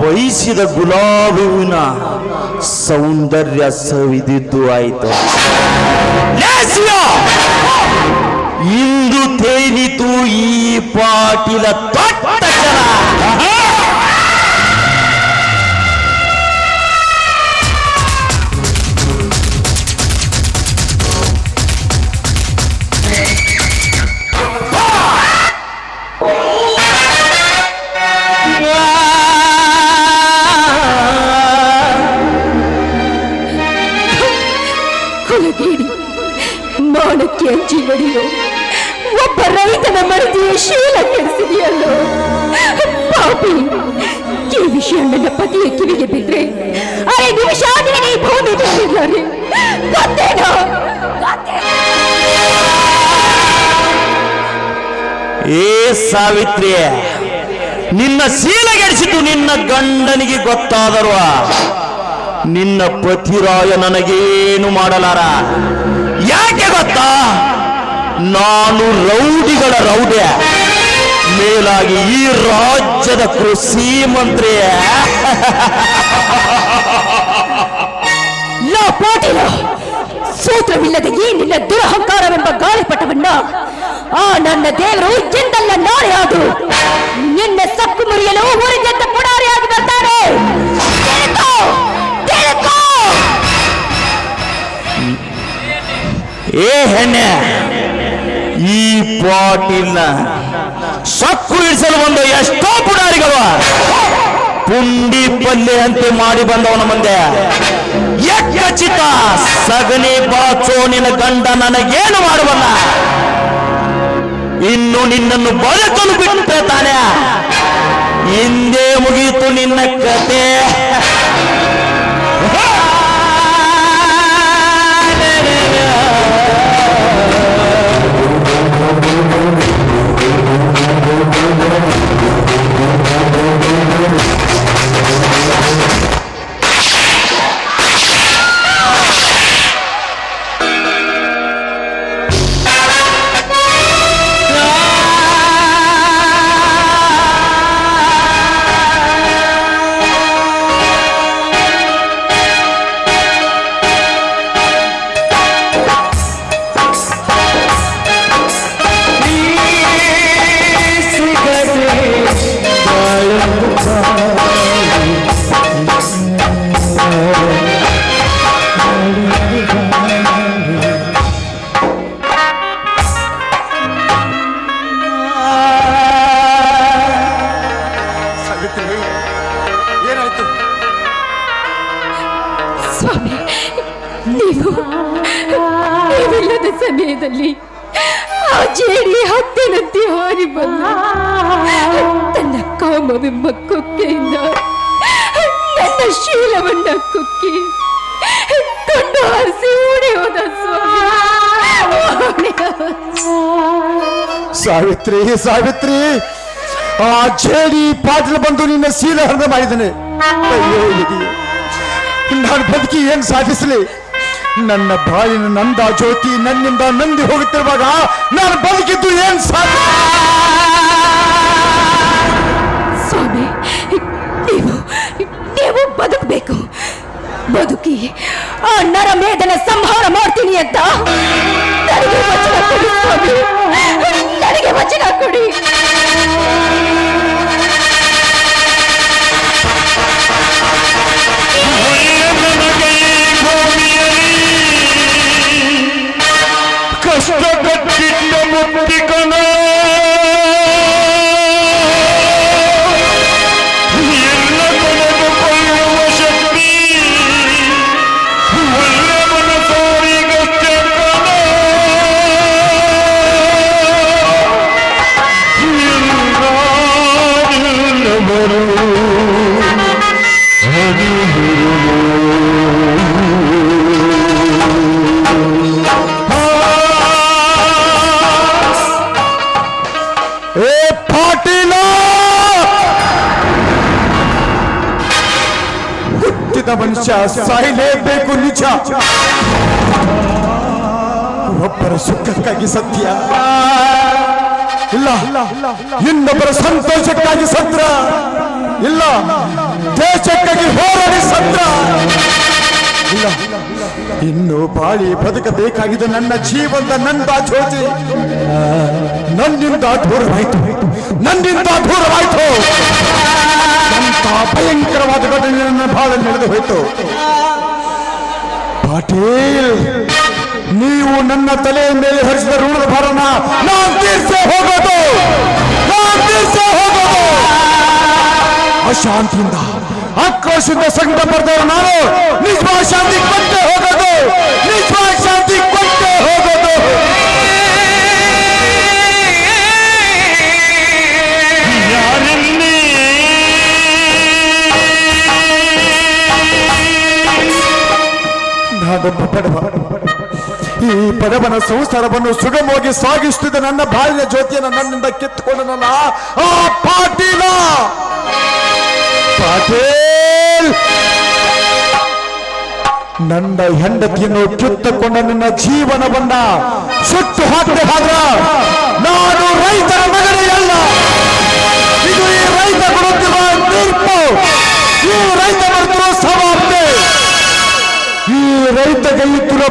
ಬಯಸಿದ ಗುಲಾಬಿ ಹೂವಿನ ಸೌಂದರ್ಯ ಸವಿದಿದ್ದು ಆಯಿತು ಲೇಸಿಯ! ಇಂದು ತೇಲಿತು ಈ ಪಾಟಿಲ ತೊಟ್ಟ ಮಾನಕ್ಕೆ ಅಂಜಿ ನಡೆಯೋ ಒಬ್ಬ ರೈತನ ಮರದಿಯ ಶೀಲ ಕೆಡಿಸಿದೆಯಲ್ಲೋ? ಪಾಪಿ, ಈ ವಿಷಯ ನನ್ನ ಪತಿಯ ಕಿವಿಗೆ ಬಿದ್ರೆ ಅರೆ ನಿಮಿಷ ಆದರೆ ಈ ಭೂಮಿ ಬಿಟ್ಟಿದ್ದಾರೆ? ಏ ಸಾವಿತ್ರಿ ನಿನ್ನ ಶೀಲಗೆಡಿಸಿದ್ದು ನಿನ್ನ ಗಂಡನಿಗೆ ಗೊತ್ತಾದರೂ, ನಿನ್ನ ಪತಿರಾಯ ನನಗೇನು ಮಾಡಲಾರ? ಯಾಕೆ ಗೊತ್ತಾ? ನಾನು ರೌಡಿಗಳ ರೌಡ್ಯ. ಮೇಲಾಗಿ ಈ ರಾಜ್ಯದ ಕೃಷಿ ಮಂತ್ರಿ ಲೋ ಪಾಟೀಲ, ಸೂತ್ರವಿಲ್ಲದೆ ಈ ನಿನ್ನ ದುರಹಂಕಾರವೆಂಬ ಗಾಳಿಪಟವನ್ನ, ಆ ನನ್ನ ದೇವರು ಎಂದಲ್ಲ ನಾಳೆ ಆದರು ನಿನ್ನ ಸಕ್ಕು ಮುರಿಯಲು ಊರಿಗೆದ್ದ ಪುಡಾರಿಯಾಗಿ ಬರ್ತಾರೆ ಏ ಹೆಣ್ಣೆ, ಈ ಪಾಟಿನ ಸಕ್ಕು ಇಳಿಸಲು ಬಂದ ಎಷ್ಟೋ ಪುಡಾರಿಗಳು. ಪುಂಡಿ ಪಲ್ಲೆ ಅಂತೆ ಮಾಡಿ ಬಂದವನ ಮುಂದೆ. ಚಿತ ಸಗಣಿ ಬಾಚೋ ನಿನ್ನ ಗಂಡ ನನಗೇನು ಮಾಡುವಲ್ಲ ಇನ್ನು ನಿನ್ನನ್ನು ಬದುಕಲು ಬಿಟ್ಟೆ ತಾನೆ ಹಿಂದೆ ಮುಗಿಯಿತು ನಿನ್ನ ಕತೆ. ಸಮಯದಲ್ಲಿ ಆ ಜೇಡಿ ಹತ್ತಿನಂತೆ ಹಾರಿ ಬಂದ. ತನ್ನ ಕಾಮವೆಂಬ ಕೊಕ್ಕೆಯಿಂದ ನನ್ನ ಶೀಲವನ್ನ ಕುಕ್ಕಿ, ಕೊಂಡು ಹರಿಸಿ ಓಡಿ ಹೋದ ಸಾವಿತ್ರಿ ಸಾವಿತ್ರಿ, ಆ ಜೇಡಿ ಪಾಟಲ್ ಬಂದು ನಿನ್ನ ಶೀಲ ಹರಿದ ಮಾಡಿದ್ದಾನೆ. ನಾನು ಬದುಕಿ ಏನ್ ಸಾಧಿಸಲಿ? ನನ್ನ ಬಾಳಿನ ನಂದ ಜ್ಯೋತಿ ನನ್ನಿಂದ ನಂದಿ ಹೋಗುತ್ತಿರುವಾಗ ನಾನು ಬದುಕಿದ್ದು ಏನ್ ಸಾಧ್ಯ? ಸ್ವಾಮಿ, ನೀವು ನೀವು ಬದುಕಬೇಕು. ಬದುಕಿ ಆ ನರಮೇಧನ ಸಂಹಾರ ಮಾಡ್ತೀನಿ ಅಂತ. ನನಗೆ ವಚನ ಕೊಡಿ ನನಗೆ ವಚನ ಕೊಡಿ. ಸಾಯಿಲೇ ಸಾಯಲೇಬೇಕು ನಿಜ. ಒಬ್ಬರ ಸುಖಕ್ಕಾಗಿ ಸತ್ಯ. ಇಲ್ಲ, ಇನ್ನೊಬ್ಬರ ಸಂತೋಷಕ್ಕಾಗಿ ಸತ್ರ. ಇಲ್ಲ, ದೇಶಕ್ಕಾಗಿ ಹೋರಾಡಿ ಸತ್ರ. ಇಲ್ಲ, ಇನ್ನು ಬಾಳಿ ಬದುಕಬೇಕಾಗಿದೆ ನನ್ನ ಜೀವನದ ನಂದ ಜ್ಯೋತಿ. ನನ್ನಿಂದ ದೂರವಾಯಿತು. ನನ್ನಿಂದ ದೂರವಾಯಿತು. ಅಂತ ಭಯಂಕರವಾದ ಘಟನೆಯನ್ನು ಬಹಳ ನಡೆದು ಹೋಯಿತು. ಪಾಟೀಲ್, ನೀವು ನನ್ನ ತಲೆಯ ಮೇಲೆ ಹರಿಸಿದ ಋಣದ ಭಾರನ ನಾನು ತೀರ್ಸೆ ಹೋಗೋದು. ತೀರ್ಸೇ ಹೋಗೋದು. ಅಶಾಂತಿಯಿಂದ, ಆಕ್ರೋಶದಿಂದ ಸಂಕಟ ಪಡೆದವರು ನಾನು ನಿಜವಾದ ಶಾಂತಿ ಕೊಟ್ಟೆ ಹೋಗೋದು. ನಿಜವಾದ ಶಾಂತಿ ಕೊಟ್ಟೆ ಹೋಗೋದು. ನಾನೊಬ್ಬ ಪಡವ ಈ ಪಡವನ ಸಂಸಾರವನ್ನು ಸುಗಮವಾಗಿ ಸಾಗಿಸುತ್ತಿದ್ದ ನನ್ನ ಬಾಳಿನ ಜ್ಯೋತಿಯನ್ನು ನನ್ನಿಂದ ಕಿತ್ತುಕೊಂಡನಲ್ಲ ಆ ಪಾಟೀಲ! ಪಾಟೀಲ್! ನನ್ನ ಹೆಂಡತಿಯನ್ನು ಕಿತ್ತುಕೊಂಡ ನನ್ನ ಜೀವನವನ್ನ ಸುಟ್ಟು ಹಾಕದೆ ಆದ್ರ ನಾನು ರೈತರ ಮಗನೇ ಅಲ್ಲ. ಇದು ಈ ರೈತ ಕೊಡುತ್ತಿರುವ ತೀರ್ಪು. ಈ ರೈತ ಬರುತ್ತಿರುವ ಸಮಾಪ್ತಿ ಈ ರೈತ ಕೈಯುತ್ತಿರುವ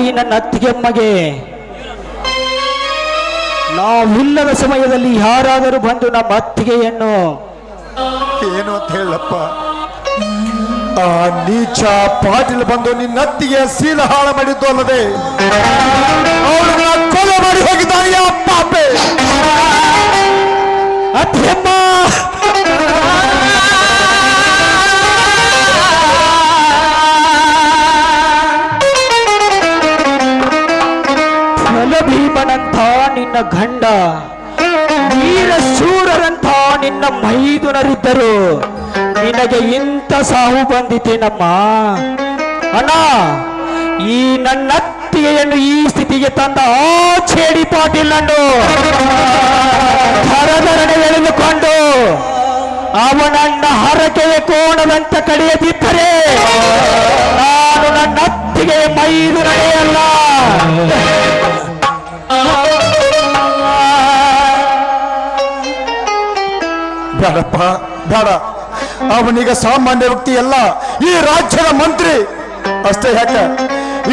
ಈ ನನ್ನ ಅತ್ತಿಗೆಮ್ಮಗೆ ನಾವಿಲ್ಲದ ಸಮಯದಲ್ಲಿ ಯಾರಾದರೂ ಬಂದು ನಮ್ಮ ಅತ್ತಿಗೆಯನ್ನು. ಏನು ಅಂತ ಹೇಳಪ್ಪ. ಆ ನೀಚ ಪಾಟೀಲ್ ಬಂದು ನಿನ್ನ ಅತ್ತಿಗೆ ಸೀಲ ಹಾಳ ಮಾಡಿದ್ದು ಅಲ್ಲದೆ ಅವಳನ್ನ ಕೊಲೆ ಮಾಡಿ ಹೋಗಿದ್ದಾನೆ ಆ ಪಾಪೆ? ಅತ್ತಿಗೆಮ್ಮ ಗಂಡ ವೀರ ಶೂರರಂತ ನಿನ್ನ ಮೈದುನರಿದ್ದರು. ನಿನಗೆ ಇಂಥ ಸಾವು ಬಂದಿತೇನಮ್ಮ ಅಣ್ಣ, ಈ ನನ್ನ ಅತ್ತಿಗೆಯನ್ನು ಈ ಸ್ಥಿತಿಗೆ ತಂದ ಆ ಚೇಡಿ ಪಾಟೀಲನ್ನು ಹರಧರಣೆ ಎಳೆದುಕೊಂಡು ಅವನನ್ನ ಹರಕೆಯ ಕೋಣದಂತ ಕಡಿಯದಿದ್ದರೆ ನಾನು ನನ್ನ ಅತ್ತಿಗೆ ಮೈದು ಬೇಡಪ್ಪ, ಬೇಡ. ಅವನೀಗ ಸಾಮಾನ್ಯ ವ್ಯಕ್ತಿ ಅಲ್ಲ, ಈ ರಾಜ್ಯದ ಮಂತ್ರಿ. ಅಷ್ಟೇ ಯಾಕೆ?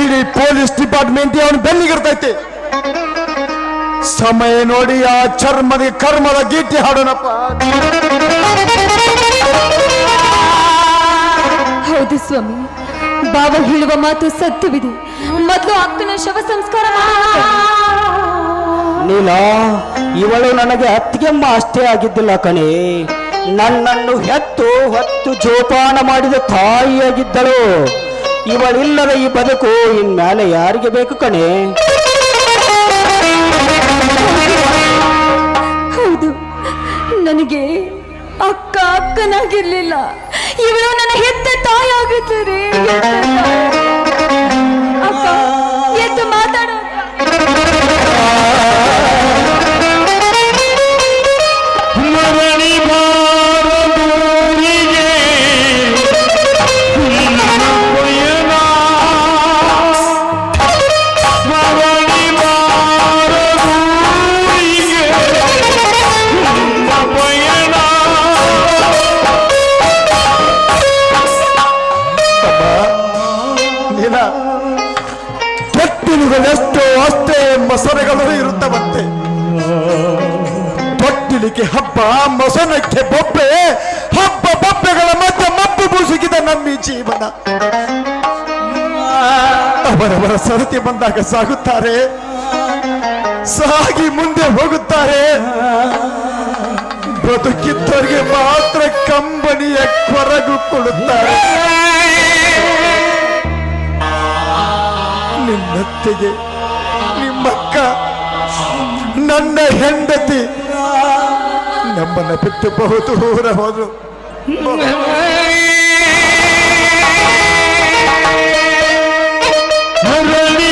ಇಡೀ ಪೊಲೀಸ್ ಡಿಪಾರ್ಟ್ಮೆಂಟ್ ಅವನ ಬೆನ್ನಿಗಿರ್ತೈತಿ ಸಮಯ ನೋಡಿ ಆ ಚರ್ಮದ ಕರ್ಮದ ಗೀತೆ ಹಾಡೋಣಪ್ಪ. ಹೌದು ಸ್ವಾಮಿ ಬಾಬಾ ಹೇಳುವ ಮಾತು ಸತ್ಯವಿದೆ. ಮೊದಲು ಅಕ್ಕನ ಶವ ಸಂಸ್ಕಾರ ನೀಲ ಇವಳು ನನಗೆ ಅತ್ತಿಗೆಮ್ಮ ಅಷ್ಟೇ ಆಗಿದ್ದಿಲ್ಲ ಕಣೆ. ನನ್ನನ್ನು ಹೆತ್ತು ಹೊತ್ತು ಜೋಪಾನ ಮಾಡಿದ ತಾಯಿಯಾಗಿದ್ದಳು. ಇವಳಿಲ್ಲದ ಈ ಬದುಕು ಇನ್ಮೇಲೆ ಯಾರಿಗೆ ಬೇಕು ಕಣೆ? ಹೌದು, ನನಗೆ ಅಕ್ಕ ಅಕ್ಕನಾಗಿರ್ಲಿಲ್ಲ. ಇವಳು ನನ್ನ ಹೆತ್ತ ತಾಯಿ ಆಗಿದ್ದಾರೆ ಹಬ್ಬ ಮೊಸನಕ್ಕೆ ಬೊಬ್ಬೆ, ಹಬ್ಬ ಬೊಬ್ಬೆಗಳ ಮಧ್ಯೆ ಮಬ್ಬು ಬೂಸುಕಿದ ನಮ್ಮ ಜೀವನ. ಅವರವರ ಸರತಿ ಬಂದಾಗ ಸಾಗುತ್ತಾರೆ. ಸಾಗಿ ಮುಂದೆ ಹೋಗುತ್ತಾರೆ. ಬದುಕಿದ್ದವರಿಗೆ ಮಾತ್ರ ಕಂಬನಿಯ ಕೊರಗು ಕೊಡುತ್ತಾರೆ. ನಿನ್ನತ್ತೆಗೆ ನಿಮ್ಮಕ್ಕ, ನನ್ನ ಹೆಂಡತಿ ನಮ್ಮನ್ನ ಬಿಟ್ಟು ಬಹು ದೂರ ಹೋದ್ರು. ಮರಳಿ